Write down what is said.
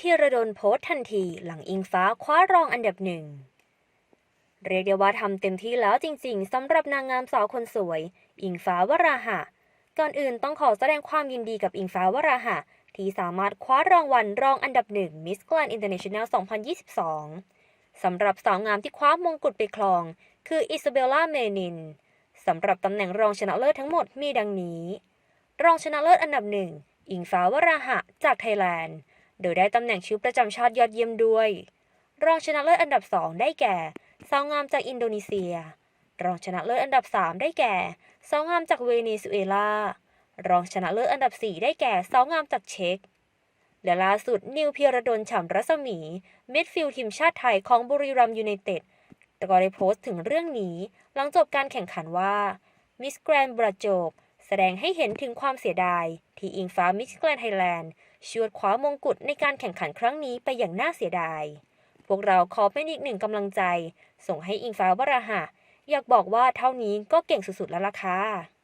พีระดลโพสทันทีหลังอิงฟ้าคว้ารองอันดับหนึ่ง เรียกได้ว่าทำเต็มที่แล้วจริงๆสำหรับนางงามสาวคนสวย อิงฟ้าวราหะ ก่อนอื่นต้องขอแสดงความยินดีกับอิงฟ้าวราหะ ที่สามารถคว้ารางวัลรองอันดับหนึ่ง Miss Grand International 2022 สำหรับสาวงามที่คว้ามงกุฎไปครอง คืออิซาเบลล่าเมนินสำหรับตำแหน่งรองชนะเลิศทั้งหมดมีดังนี้ รองชนะเลิศอันดับหนึ่งอิงฟ้าวราหะจากไทยแลนด์ โดยได้ตำแหน่งชิวประจำชาติยอดเยี่ยมด้วย รองชนะเลิศอันดับ 2 ได้แก่สาวงามจากอินโดนีเซีย รองชนะเลิศอันดับ 3 ได้แก่สาวงามจากเวเนซุเอลา รองชนะเลิศอันดับ 4 ได้แก่สาวงามจากเช็ก และล่าสุดนิวเพียรดลฉ่ำรัศมีเมดฟิลด์ทีมชาติไทยของบุรีรัมย์ยูไนเต็ดแต่ก็ได้โพสต์ถึงเรื่องนี้ หลังจบการแข่งขันว่ามิสแกรนบราโจบแสดงให้เห็นถึงความเสียดาย ที่อิงฟ้ามิสแกรนไทยแลนด์ชวดคว้ามงกุฎในการแข่งขันครั้งนี้ไปอย่างน่าเสียดาย พวกเราขอเป็นอีกหนึ่งกำลังใจ ส่งให้อิงฟ้าวราหะ อยากบอกว่าเท่านี้ก็เก่งสุดๆแล้วล่ะค่ะ